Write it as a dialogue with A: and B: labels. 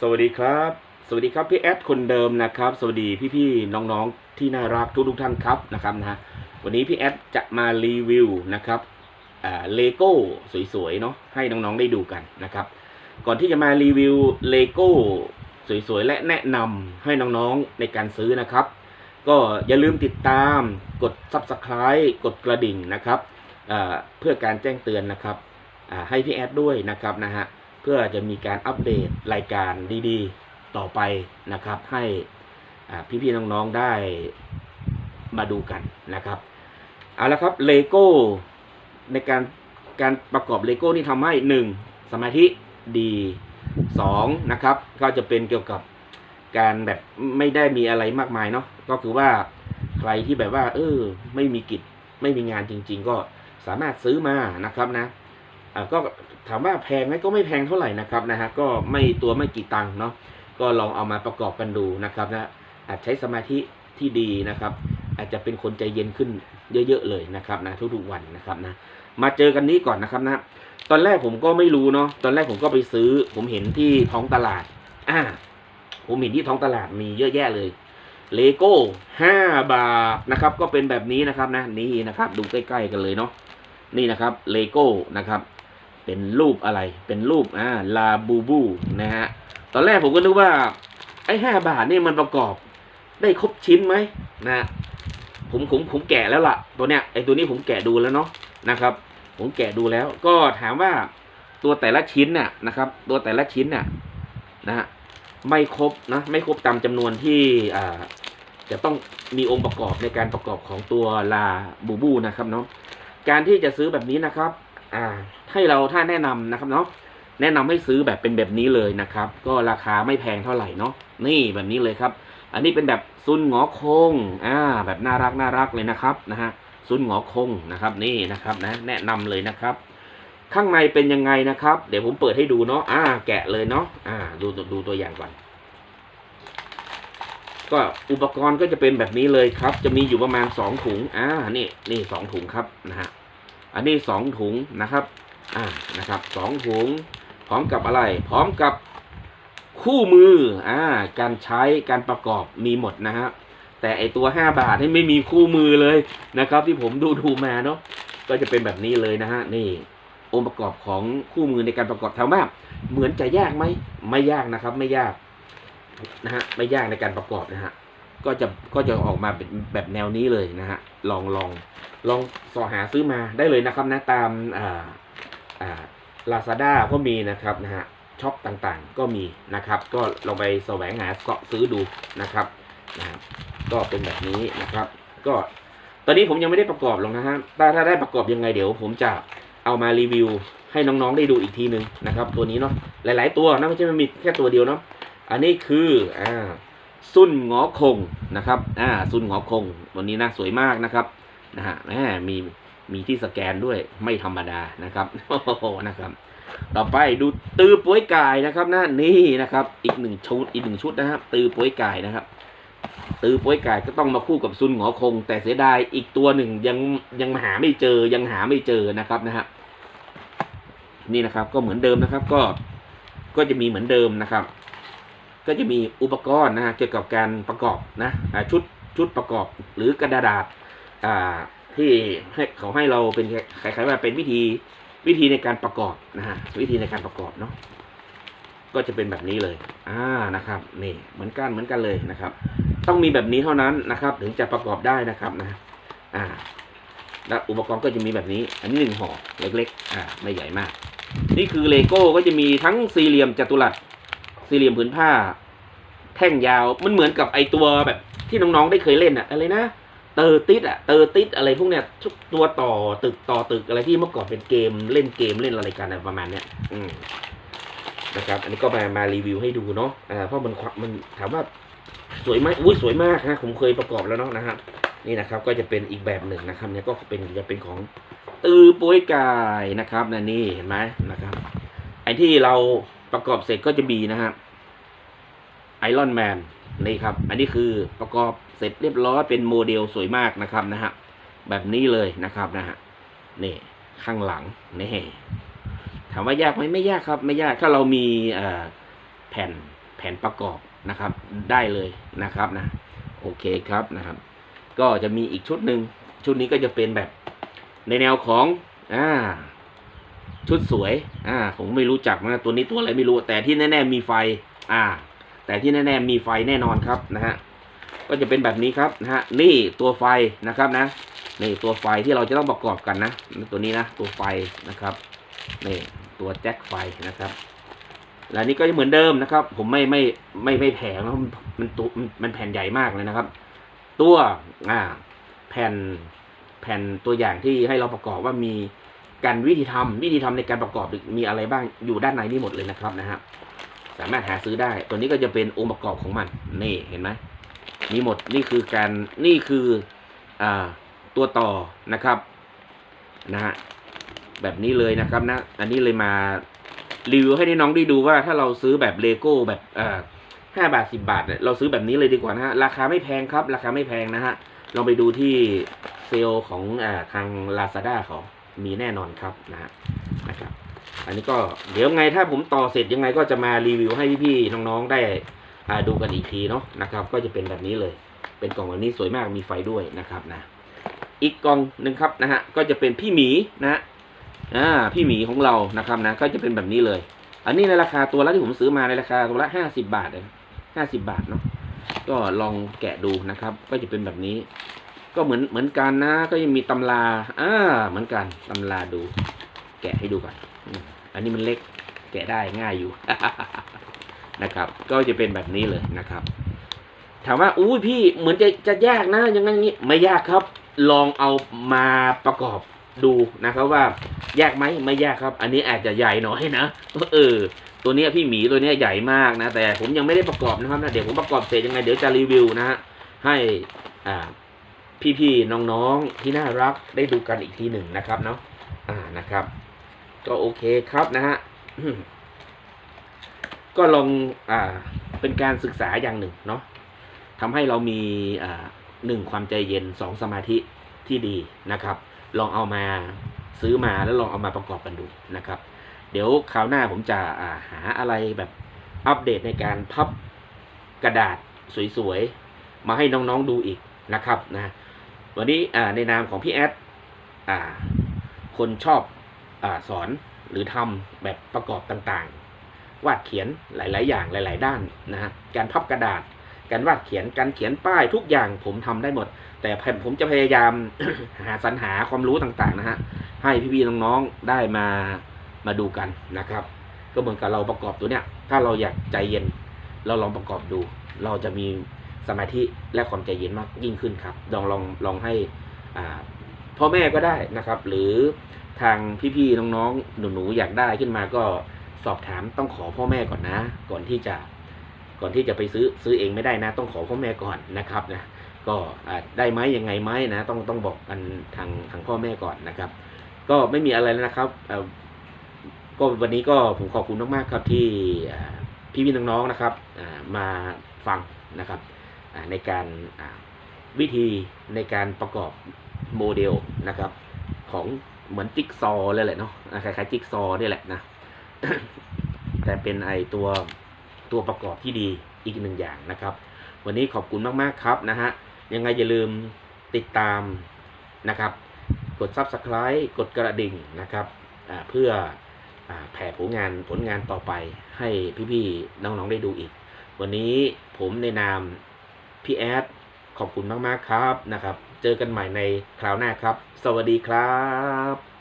A: สวัสดีครับ สวัสดีครับพี่แอดคนเดิมนะครับ สวัสดีพี่ๆน้องๆที่น่ารักทุกทุกท่านครับนะครับนะฮะวันนี้พี่แอดจะมารีวิวนะครับเลโก้สวยๆเนาะให้น้องๆได้ดูกันนะครับ ก่อนที่จะมารีวิวเลโก้สวยๆและแนะนำให้น้องๆในการซื้อนะครับ ก็อย่าลืมติดตามกด Subscribe กดกระดิ่งนะครับเพื่อการแจ้งเตือนนะครับให้พี่แอดด้วยนะครับนะฮะ พื่อจะมีการอัปเดตรายการดีๆ ต่อไปนะครับ ให้พี่ๆน้องๆได้มาดูกันนะครับเอาละครับเลโก้ในการการประกอบเลโก้นี่ทำให้หนึ่งสมาธิดีสองนะครับ ก็จะเป็นเกี่ยวกับการแบบไม่ได้มีอะไรมากมายเนาะก็คือว่าใครที่แบบว่า เออไม่มีกิจไม่มีงานจริง ๆ ก็สามารถซื้อมานะครับนะ ก็ถามว่าแพงไหมก็ไม่แพงเท่าไหร่นะครับนะฮะก็ไม่ตัวไม่กี่ตังค์เนาะก็ลองเอามาประกอบกันดูนะครับนะอาจใช้สมาธิที่ดีนะครับ อาจจะเป็นคนใจเย็นขึ้นเยอะๆเลยนะครับนะทุกๆวันนะครับนะมาเจอกันนี้ก่อนนะครับนะตอนแรกผมก็ไม่รู้เนาะตอนแรกผมก็ไปซื้อ ผมเห็นที่ท้องตลาดอ่าผมเห็นที่ท้องตลาดมีเยอะแยะเลยเลโก้ห้าบาทนะครับ ก็เป็นแบบนี้นะครับนะนี่นะครับ ดูใกล้ ๆ กันเลยเนาะนี่นะครับเลโก้นะครับ เป็นรูปอะไร เป็นรูปอ่าลาบูบูนะฮะ ตอนแรกผมก็นึกว่า ไอ้ห้าบาทนี่มันประกอบ ได้ครบชิ้นไหมนะผมผมผมแกะแล้วล่ะ ตัวเนี้ยไอ้ตัวนี้ผมแกะดูแล้วเนาะนะครับ ผมแกะดูแล้ว ก็ถามว่าตัวแต่ละชิ้นน่ะนะครับ ตัวแต่ละชิ้นน่ะนะฮะไม่ครบนะไม่ครบตามจำนวนที่อ่าจะต้องมีองค์ประกอบในการประกอบของตัวลาบูบูนะครับเนาะการที่จะซื้อแบบนี้นะครับ อ่าให้เราถ้าแนะนำนะครับเนาะแนะนำให้ซื้อแบบเป็นแบบนี้เลยนะครับ ก็ราคาไม่แพงเท่าไหร่เนาะนี่แบบนี้เลยครับ อันนี้เป็นแบบซุนหงอคงอ่าแบบน่ารักน่ารักเลยนะครับนะฮะซุนหงอคงนะครับนี่นะครับนะแนะนำเลยนะครับ ข้างในเป็นยังไงนะครับ เดี๋ยวผมเปิดให้ดูเนาะอ่า แกะเลยเนาะอ่าดูดูดูตัวอย่างก่อนก็อุปกรณ์ก็จะเป็นแบบนี้เลยครับ จะมีอยู่ประมาณสองถุงอ่านี่นี่สองถุงครับนะฮะ อันนี้สองถุงนะครับ อ่า นะครับสองถุง พร้อมกับอะไร พร้อมกับคู่มือ อ่า การใช้ การประกอบมีหมดนะฮะ แต่ไอตัวห้าบาทนี่ไม่มีคู่มือเลยนะครับ ที่ผมดูดูมาเนาะ ก็จะเป็นแบบนี้เลยนะฮะ นี่องค์ประกอบของคู่มือในการประกอบถามว่าเหมือนจะยากไหม ไม่ยากนะครับ ไม่ยากนะฮะ ไม่ยากในการประกอบนะฮะ ก็จะ ก็จะออกมาเป็นแบบแนวนี้เลยนะฮะ ลองลองลองสอหาซื้อมาได้เลยนะครับนะตามอ่าอ่าลาซาด้าก็มีนะครับนะฮะช็อปต่างๆ ก็มีนะครับ ก็ลองไปแสวงหาเกาะซื้อดูนะครับนะก็เป็นแบบนี้นะครับ ก็ตอนนี้ผมยังไม่ได้ประกอบหรอกนะฮะถ้าถ้าได้ประกอบยังไงเดี๋ยว ผมจะเอามารีวิวให้น้องๆได้ดูอีกทีหนึ่งนะครับ ตัวนี้เนาะหลาย ๆ ตัวนะไม่ใช่มันมีแค่ตัวเดียวเนาะอันนี้คืออ่า ซุนหงอคงนะครับอ่าซุนหงอคงตัวนี้นะสวยมากนะครับนะฮะแหมมีมีที่สแกนด้วยไม่ธรรมดานะครับโอ้โหนะครับ ต่อไปดูตือป่วยกายนะครับนะนี่นะครับ อีกหนึ่งชุดอีกหนึ่งชุดนะครับ ตือป่วยกายนะครับ ตือป่วยกายก็ต้องมาคู่กับซุนหงอคง แต่เสียดายอีกตัวหนึ่งยังยังหาไม่เจอยังหาไม่เจอนะครับนะฮะนี่นะครับ ก็เหมือนเดิมนะครับ ก็ก็จะมีเหมือนเดิมนะครับ ก็จะมีอุปกรณ์นะฮะเกี่ยวกับการประกอบนะชุดชุดประกอบหรือกระดาษที่ให้เขาให้เราเป็นคล้ายๆว่าเป็นวิธีวิธีในการประกอบนะฮะวิธีในการประกอบเนาะก็จะเป็นแบบนี้เลย อ่านะครับ นี่เหมือนกันเหมือนกันเลยนะครับ ต้องมีแบบนี้เท่านั้นนะครับ ถึงจะประกอบได้นะครับนะ อ่า และอุปกรณ์ก็จะมีแบบนี้ อันนี้หนึ่งห่อเล็กๆ อ่า ไม่ใหญ่มาก นี่คือเลโก้ก็จะมีทั้งสี่เหลี่ยมจัตุรัส สี่เหลี่ยมผืนผ้า แท่งยาวมันเหมือนกับไอตัวแบบ ที่น้องๆได้เคยเล่นอะอะไรนะเตอร์ติดอะเตอร์ติดอะไรพวกเนี้ยทุกตัวต่อตึกต่อตึกอะไรที่เมื่อก่อนเป็นเกมเล่นเกมเล่นอะไรกันอะไรประมาณเนี้ยอืมนะครับ อันนี้ก็มามารีวิวให้ดูเนาะอ่าเพราะมันมันถามว่าสวยไหมอุ้ยสวยมากฮะผมเคยประกอบแล้วเนาะนะครับนี่นะครับก็จะเป็นอีกแบบหนึ่งนะครับเนี่ยก็เป็นจะเป็นของตือปุ้ยกายนะครับนะนี่เห็นไหมนะครับไอ้ที่เรา ประกอบเสร็จก็จะมีนะครับไอรอนแมนนี่ครับ อันนี้คือประกอบเสร็จเรียบร้อยเป็นโมเดลสวยมากนะครับนะฮะแบบนี้เลยนะครับนะฮะนี่ข้างหลังนี่ถามว่ายากไหมไม่ยากครับ ไม่ยากถ้าเรามีแผ่นแผ่นประกอบนะครับ ได้เลยนะครับนะ โอเคครับนะครับ ก็จะมีอีกชุดหนึ่งชุดนี้ก็จะเป็นแบบในแนวของอ่า ชุดสวย อ่า ผมไม่รู้จักนะตัวนี้ตัวอะไรไม่รู้ แต่ที่แน่ๆมีไฟ อ่า แต่ที่แน่ๆมีไฟแน่นอนครับนะฮะ ก็จะเป็นแบบนี้ครับนะฮะ นี่ตัวไฟนะครับนะ นี่ตัวไฟที่เราจะต้องประกอบกันนะ ตัวนี้นะ ตัวไฟนะครับ นี่ตัวแจ็คไฟนะครับ และนี่ก็จะเหมือนเดิมนะครับ ผมไม่ไม่ไม่ไม่แผงนะมันมันตัวมันมันแผ่นใหญ่มากเลยนะครับ ตัว อ่า แผ่น แผ่นตัวอย่างที่ให้เราประกอบว่ามี การวิธีทำวิธีทำในการประกอบมีอะไรบ้างอยู่ด้านในนี่หมดเลยนะครับนะฮะสามารถหาซื้อได้ ตัวนี้ก็จะเป็นองค์ประกอบของมันนี่เห็นไหมมีหมดนี่คือการนี่คืออ่าตัวต่อนะครับนะฮะแบบนี้เลยนะครับนะ อันนี้เลยมารีวิวให้น้องได้ดูว่าถ้าเราซื้อแบบเลโก้แบบอ่าห้าบาทสิบาทเนี่ยเราซื้อแบบนี้เลยดีกว่านะฮะราคาไม่แพงครับ ราคาไม่แพงนะฮะลองไปดูที่เซลล์ของอาทาง Lazada เขา มีแน่นอนครับนะฮะนะครับ อันนี้ก็เดี๋ยวไงถ้าผมต่อเสร็จยังไงก็จะมารีวิวให้พี่ๆน้องๆได้อ่าดูกันอีกทีเนาะนะครับ ก็จะเป็นแบบนี้เลย เป็นกล่องแบบนี้สวยมากมีไฟด้วยนะครับนะ อีกกล่องหนึ่งครับนะฮะก็จะเป็นพี่หมีนะฮะอ่าพี่หมีของเรานะครับนะ ก็จะเป็นแบบนี้เลย อันนี้ในราคาตัวละที่ผมซื้อมาในราคาตัวละห้าสิบาทเลยห้าสิบาทเนาะก็ลองแกะดูนะครับ ก็จะเป็นแบบนี้ ก็เหมือนเหมือนกันนะ ก็ยังมีตำราอ่าเหมือนกันตำราดู แกะให้ดูก่อนอันนี้มันเล็กแกะได้ง่ายอยู่นะครับ ก็จะเป็นแบบนี้เลยนะครับ ถามว่าอู้ยพี่เหมือนจะจะยากนะอยังงั้นงี้ไม่ยากครับ ลองเอามาประกอบดูนะครับว่ายากไหมไม่ยากครับ อันนี้อาจจะใหญ่หน่อยนะเออ ตัวนี้พี่หมีตัวนี้ใหญ่มากนะ แต่ผมยังไม่ได้ประกอบนะครับนะเดี๋ยวผมประกอบเสร็จยังไงเดี๋ยวจะรีวิวนะฮะให้อ่า พี่ๆน้องๆที่น่ารักได้ดูกันอีกทีหนึ่งนะครับเนาะอ่านะครับ ก็โอเคครับนะฮะก็ลองอ่าเป็นการศึกษาอย่างหนึ่งเนาะทำให้เรามีอ่าหนึ่งความใจเย็นสองสมาธิที่ดีนะครับ ลองเอามาซื้อมาแล้วลองเอามาประกอบกันดูนะครับ เดี๋ยวคราวหน้าผมจะาหาอะไรแบบอัปเดตในการพับกระดาษสวยๆ มาให้น้องๆดูอีกนะครับนะ วันนี้อ่าในนามของพี่แอดอคนชอบอสอนหรือทำแบบประกอบต่างๆ วาดเขียนหลาย ๆ อย่างหลาย ๆ ด้านนะฮะการพับกระดาษ การวาดเขียนการเขียนป้ายทุกอย่างผมทำได้หมด แต่ผมจะพยายามหาสรรหาความรู้ต่างๆนะฮะให้พี่ๆน้องๆได้มามาดูกันนะครับ ก็เหมือนกับเราประกอบตัวเนี้ยถ้าเราอยากใจเย็นเราลองประกอบดู เราจะมี สมาธิและความใจเย็นมากยิ่งขึ้นครับ ลองลองลองให้พ่อแม่ก็ได้นะครับ หรือทางพี่ๆน้องๆหนูๆอยากได้ขึ้นมาก็สอบถามต้องขอพ่อแม่ก่อนนะ ก่อนที่จะก่อนที่จะไปซื้อซื้อเองไม่ได้นะ ต้องขอพ่อแม่ก่อนนะครับนะก็ได้ไหมยังไงไหมนะ ต้องต้องบอกกันทางทางพ่อแม่ก่อนนะครับ ก็ไม่มีอะไรแล้วนะครับเอ่อก็วันนี้ก็ผมขอบคุณมากๆครับที่อ่พี่ๆน้องๆนะครับมาฟังนะครับ ในการวิธีในการประกอบโมเดลนะครับ ของเหมือนจิ๊กซอว์เลยแหละเนาะคล้ายๆจิ๊กซอว์นี่แหละนะแต่เป็นไอตัวตัวประกอบที่ดีอีกหนึ่งอย่างนะครับ วันนี้ขอบคุณมากๆครับนะฮะยังไงอย่าลืมติดตามนะครับ กด Subscribe กดกระดิ่งนะครับเพื่ออแผ่ผลงานผลงานต่อไปให้พี่ๆน้องๆได้ดูอีก วันนี้ผมในนาม พี่แอดขอบคุณมาก ๆ ครับนะครับ เจอกันใหม่ในคราวหน้าครับ สวัสดีครับ